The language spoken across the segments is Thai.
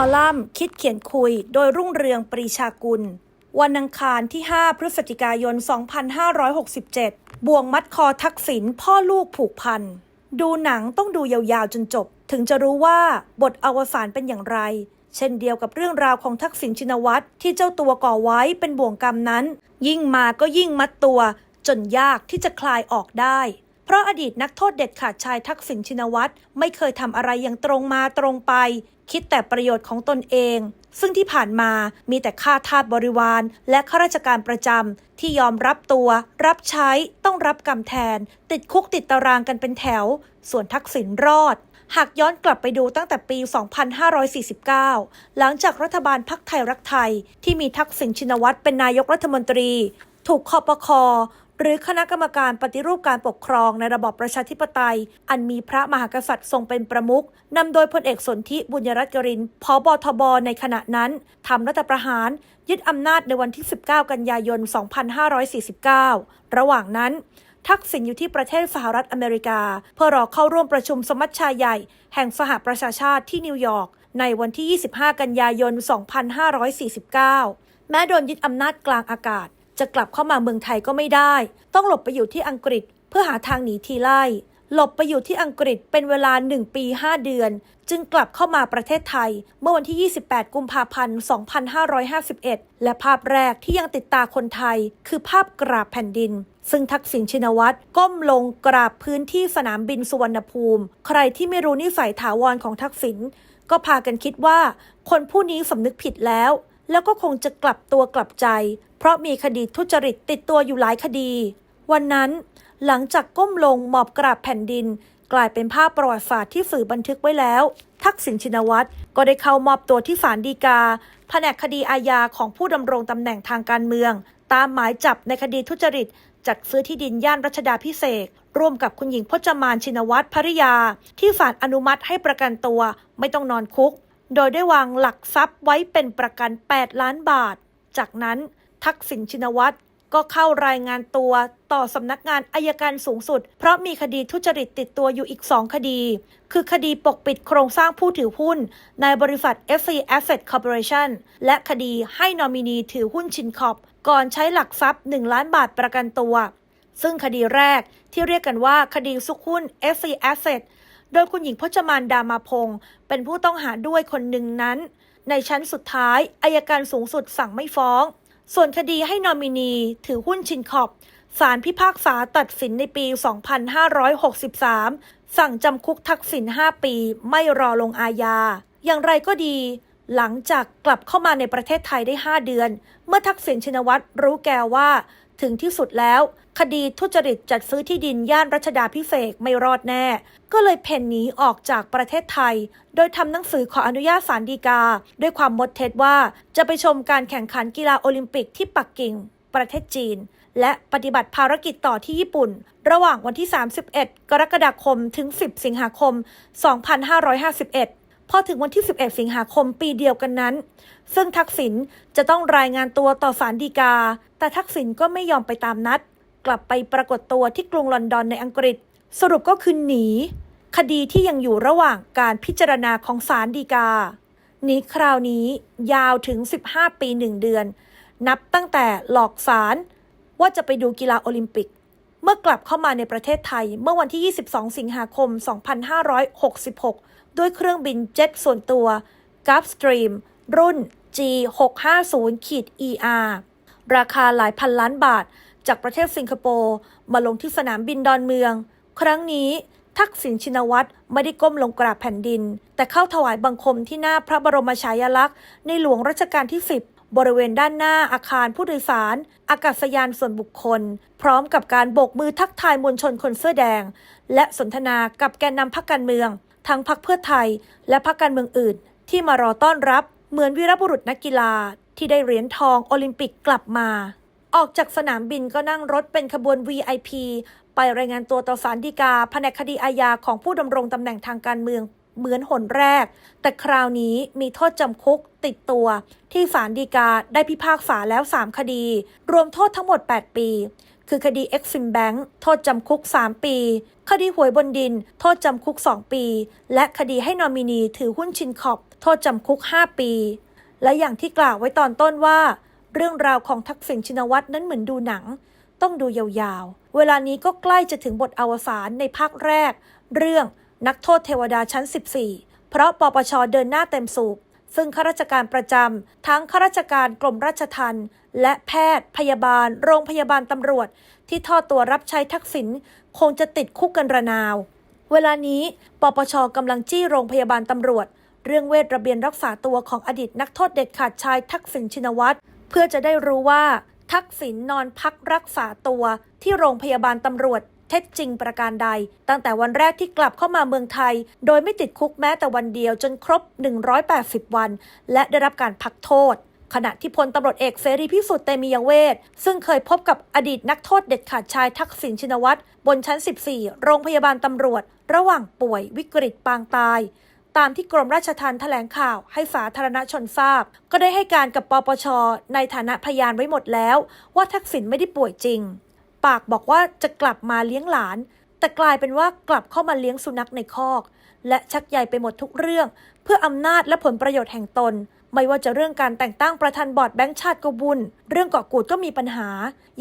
อลัมน์คิดเขียนคุย โดยรุ่งเรืองปรีชากุล วันอังคารที่ 5 พฤศจิกายน 2567 บ่วงมัดคอทักษิณพ่อลูกผูกพัน ดูหนังต้องดูยาวๆจนจบ ถึงจะรู้ว่าบทอวสานเป็นอย่างไร เช่นเดียวกับเรื่องราวของทักษิณชินวัตรที่เจ้าตัวก่อไว้เป็นบ่วงกรรมนั้น ยิ่งมาก็ยิ่งมัดตัว จนยากที่จะคลายออกได้ เพราะอดีตนักโทษเด็ดขาดชายทักษิณชินวัตรไม่เคยทำอะไรอย่างตรงมาตรงไป คิดแต่ประโยชน์ของตนเอง ซึ่งที่ผ่านมามีแต่ข้าทาสบริวาร และข้าราชการประจำที่ยอมรับตัว รับใช้ต้องรับกรรมแทน ติดคุกติดตารางกันเป็นแถว ส่วนทักษิณรอดหากย้อนกลับไปดูตั้งแต่ปี 2549 หลังจากรัฐบาลพักไทยรักไทย ที่มีทักษิณชินวัตรเป็นนายกรัฐมนตรี ถูกคอปคอ หรือคณะกรรมการปฏิรูปการปกครองในระบอบประชาธิปไตย อันมีพระมหากษัตริย์ทรงเป็นประมุขนำโดยพลเอกสนธิบุญยรัตน์กรินพบทบในขณะนั้นทำรัฐประหาร ยึดอำนาจในวันที่ 19 กันยายน 2549 ระหว่างนั้นทักษิณอยู่ที่ประเทศสหรัฐอเมริกา เพื่อรอเข้าร่วมประชุมสมัชชาใหญ่ แห่งสหประชาชาติที่นิวยอร์กในวันที่ 25 กันยายน 2549 แม้โดนยึดอำนาจกลางอากาศ จะกลับเข้ามาเมืองไทยก็ไม่ได้ ต้องหลบไปอยู่ที่อังกฤษเพื่อหาทางหนีทีไล่ หลบไปอยู่ที่อังกฤษเป็นเวลา 1 ปี 5 เดือน จึงกลับเข้ามาประเทศไทย เมื่อวันที่ 28 กุมภาพันธ์ 2551 และภาพแรกที่ยังติดตาคนไทย คือภาพกราบแผ่นดินซึ่งทักษิณชินวัตรก้มลงกราบพื้นที่สนามบินสุวรรณภูมิ ใครที่ไม่รู้นิสัยถาวรของทักษิณก็พากันคิดว่า คนผู้นี้สำนึกผิดแล้ว แล้วก็คงจะกลับตัวกลับใจ เพราะมีคดีทุจริตติดตัวอยู่หลายคดี วันนั้นหลังจากก้มลงหมอบกราบแผ่นดิน กลายเป็นภาพประวัติศาสตร์ที่สื่อบันทึกไว้แล้ว ทักษิณชินวัตรก็ได้เข้ามอบตัวที่ศาลฎีกา แผนกคดีอาญาของผู้ดำรงตำแหน่งทางการเมือง ตามหมายจับในคดีทุจริต จัดซื้อที่ดินย่านรัชดาพิเศษร่วมกับคุณหญิงพจมานชินวัตรภริยา ที่ศาลอนุมัติให้ประกันตัว ไม่ต้องนอนคุก โดยได้วางหลักทรัพย์ไว้เป็นประกัน 8 ล้านบาท จากนั้น ทักษิณชินวัตรก็เข้ารายงานตัวต่อสำนักงานอายการสูงสุด เพราะมีคดีทุจริตติดตัวอยู่อีก2คดี คือคดีปกปิดโครงสร้างผู้ถือหุ้น ในบริษัท FC Asset Corporation และคดีให้นอมินีถือหุ้นชินคอปก่อนใช้หลักทรัพย์ 1 ล้านบาทประกันตัว ซึ่งคดีแรกที่เรียกกันว่าคดีซุกหุ้น FC Asset โดยคุณหญิงพจมานดามาพงศ์เป็นผู้ต้องหาด้วยคนหนึ่งนั้น ในชั้นสุดท้ายอายการสูงสุดสั่งไม่ฟ้อง ส่วนคดีให้นอมินีถือหุ้นชินคอบศาลพิพากษาตัดสินในปี 2563 สั่งจำคุกทักษิณ5ปีไม่รอลงอาญา อย่างไรก็ดี หลังจากกลับเข้ามาในประเทศไทยได้ 5 เดือน เมื่อทักษิณชินวัตรรู้แก่ว่า ถึงที่สุดแล้ว คดีทุจริตจัดซื้อที่ดินย่านรัชดาพิเศษไม่รอดแน่ ก็เลยเพ่นหนีออกจากประเทศไทย โดยทำหนังสือขออนุญาตศาลฎีกา ด้วยความมดเท็จว่าจะไปชมการแข่งขันกีฬาโอลิมปิกที่ปักกิ่ง ประเทศจีน และปฏิบัติภารกิจต่อที่ญี่ปุ่น ระหว่างวันที่ 31 กรกฎาคมถึง 10 สิงหาคม 2551พอถึงวันที่ 11 สิงหาคมปีเดียวกันนั้น ซึ่งทักษิณจะต้องรายงานตัวต่อศาลฎีกา แต่ทักษิณก็ไม่ยอมไปตามนัด กลับไปปรากฏตัวที่กรุงลอนดอนในอังกฤษ สรุปก็คือหนี คดีที่ยังอยู่ระหว่างการพิจารณาของศาลฎีกาหนีคราวนี้ยาวถึง 15 ปี 1 เดือน นับตั้งแต่หลอกศาลว่าจะไปดูกีฬาโอลิมปิก เมื่อกลับเข้ามาในประเทศไทย เมื่อวันที่ 22 สิงหาคม 2566 ด้วยเครื่องบินเจ็ตส่วนตัว Gulfstream รุ่น G650-ER ราคาหลายพันล้านบาท จากประเทศสิงคโปร์มาลงที่สนามบินดอนเมือง ครั้งนี้ทักษิณชินวัตรไม่ได้ก้มลงกราบแผ่นดิน แต่เข้าถวายบังคมที่หน้าพระบรมฉายาลักษณ์ในหลวงรัชกาลที่ 10 บริเวณด้านหน้าอาคารผู้โดยสาร อากาศยานส่วนบุคคล พร้อมกับการโบกมือทักทายมวลชนคนเสื้อแดง และสนทนากับแกนนำพรรคการเมือง ทั้งพรรคเพื่อไทย และพรรคการเมืองอื่น ที่มารอต้อนรับเหมือนวีรบุรุษนักกีฬา ที่ได้เหรียญทองโอลิมปิกกลับมา ออกจากสนามบินก็นั่งรถเป็นขบวน VIP ไปรายงานตัวต่อศาลฎีกาแผนกคดีอาญาของผู้ดำรงตำแหน่งทางการเมืองเหมือนหนแรก แต่คราวนี้มีโทษจำคุกติดตัว ที่ศาลฎีกาได้พิพากษาแล้ว 3 คดี รวมโทษทั้งหมด 8 ปี คือคดี e x i m Bank โทษจำคุก 3 ปี คดีหวยบนดิน โทษจำคุก 2 ปี และคดีให้นอมินีถือหุ้นชินขอบ โทษจำคุก 5 ปี และอย่างที่กล่าวไว้ตอนต้นว่า เรื่องราวของทักษิณชินวัตรนั้นเหมือนดูหนัง ต้องดูยาวๆ เวลานี้ก็ใกล้จะถึงบทอวสานในภาคแรก เรื่องนักโทษเทวดาชั้น 14 เพราะปปชเดินหน้าเต็มสูบซึ่งข้าราชการประจำ ทั้งข้าราชการกรมราชทัณฑ์และแพทย์ พยาบาล โรงพยาบาลตำรวจ ที่ทอดตัวรับใช้ทักษิณคงจะติดคุกกันระนาว เวลานี้ ปปชกำลังจี้โรงพยาบาลตำรวจ เรื่องเวทระเบียนรักษาตัวของอดีตนักโทษเด็ดขาดชายทักษิณชินวัตรเพื่อจะได้รู้ว่าทักษิณนอนพักรักษาตัวที่โรงพยาบาลตำรวจเท็จจริงประการใด ตั้งแต่วันแรกที่กลับเข้ามาเมืองไทย โดยไม่ติดคุกแม้แต่วันเดียวจนครบ 180 วัน และได้รับการพักโทษ ขณะที่พลตำรวจเอกเสรีพิสุทธิ์เตมียเวทซึ่งเคยพบกับอดีตนักโทษเด็ดขาดชายทักษิณชินวัตรบนชั้น 14 โรงพยาบาลตำรวจ ระหว่างป่วยวิกฤตปางตาย ตามที่กรมราชทัณฑ์แถลงข่าวให้สาธารณชนทราบ ก็ได้ให้การกับปปช ในฐานะพยานไว้หมดแล้ว ว่าทักษิณไม่ได้ป่วยจริง ปากบอกว่าจะกลับมาเลี้ยงหลาน แต่กลายเป็นว่ากลับเข้ามาเลี้ยงสุนัขในคอก และชักใยไปหมดทุกเรื่อง เพื่ออำนาจและผลประโยชน์แห่งตน ไม่ว่าจะเรื่องการแต่งตั้งประธานบอร์ดแบงก์ชาติกบุญเรื่องเกาะกูดก็มีปัญหา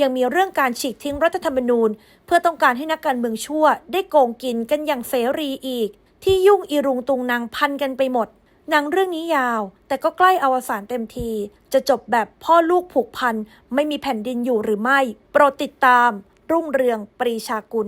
ยังมีเรื่องการฉีกทิ้งรัฐธรรมนูญ เพื่อต้องการให้นักการเมืองชั่ว ได้โกงกินกันอย่างเสรีอีก ที่ยุ่งอีรุงตุงนางพันกันไปหมด หนังเรื่องนี้ยาว แต่ก็ใกล้อวสานเต็มที จะจบแบบพ่อลูกผูกพัน ไม่มีแผ่นดินอยู่หรือไม่ โปรดติดตาม รุ่งเรืองปรีชากุล